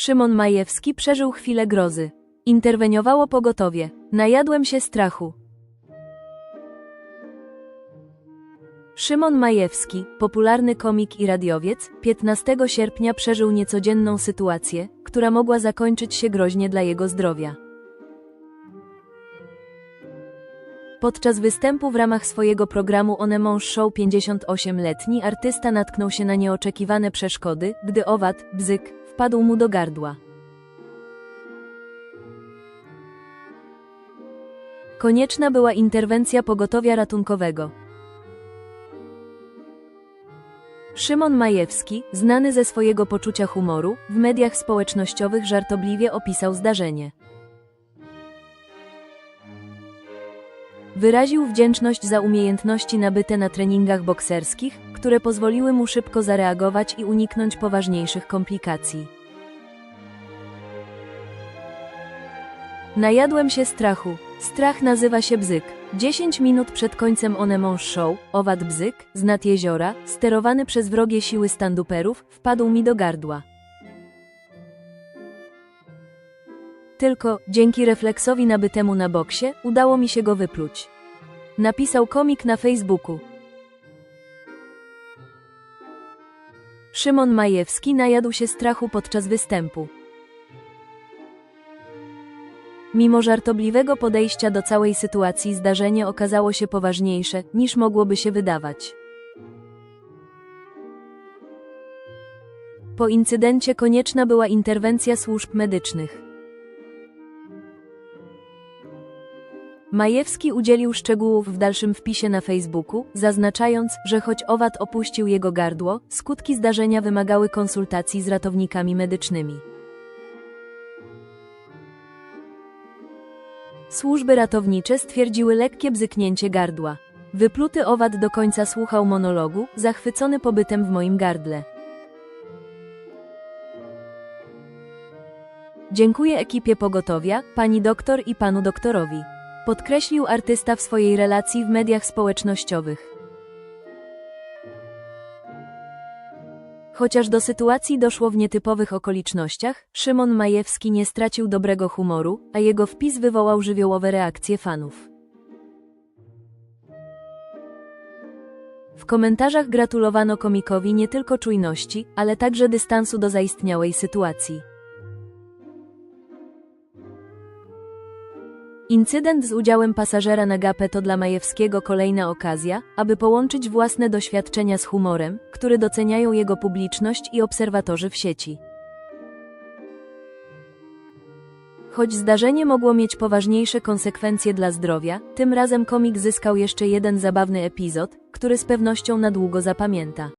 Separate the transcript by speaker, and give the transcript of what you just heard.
Speaker 1: Szymon Majewski przeżył chwilę grozy. Interweniowało pogotowie. Najadłem się strachu. Szymon Majewski, popularny komik i radiowiec, 15 sierpnia przeżył niecodzienną sytuację, która mogła zakończyć się groźnie dla jego zdrowia. Podczas występu w ramach swojego programu One Mąż Show 58-letni artysta natknął się na nieoczekiwane przeszkody, gdy owad, bzyk, wpadł mu do gardła. Konieczna była interwencja pogotowia ratunkowego. Szymon Majewski, znany ze swojego poczucia humoru, w mediach społecznościowych żartobliwie opisał zdarzenie. Wyraził wdzięczność za umiejętności nabyte na treningach bokserskich, które pozwoliły mu szybko zareagować i uniknąć poważniejszych komplikacji. Najadłem się strachu. Strach nazywa się bzyk. 10 minut przed końcem One Mąż Show, owad bzyk, z nad jeziora, sterowany przez wrogie siły standuperów, wpadł mi do gardła. Tylko, dzięki refleksowi nabytemu na boksie, udało mi się go wypluć. Napisał komik na Facebooku. Szymon Majewski najadł się strachu podczas występu. Mimo żartobliwego podejścia do całej sytuacji zdarzenie okazało się poważniejsze, niż mogłoby się wydawać. Po incydencie konieczna była interwencja służb medycznych. Majewski udzielił szczegółów w dalszym wpisie na Facebooku, zaznaczając, że choć owad opuścił jego gardło, skutki zdarzenia wymagały konsultacji z ratownikami medycznymi. Służby ratownicze stwierdziły lekkie bzyknięcie gardła. Wypluty owad do końca słuchał monologu, zachwycony pobytem w moim gardle. Dziękuję ekipie pogotowia, pani doktor i panu doktorowi. Podkreślił artysta w swojej relacji w mediach społecznościowych. Chociaż do sytuacji doszło w nietypowych okolicznościach, Szymon Majewski nie stracił dobrego humoru, a jego wpis wywołał żywiołowe reakcje fanów. W komentarzach gratulowano komikowi nie tylko czujności, ale także dystansu do zaistniałej sytuacji. Incydent z udziałem pasażera na gapę to dla Majewskiego kolejna okazja, aby połączyć własne doświadczenia z humorem, który doceniają jego publiczność i obserwatorzy w sieci. Choć zdarzenie mogło mieć poważniejsze konsekwencje dla zdrowia, tym razem komik zyskał jeszcze jeden zabawny epizod, który z pewnością na długo zapamięta.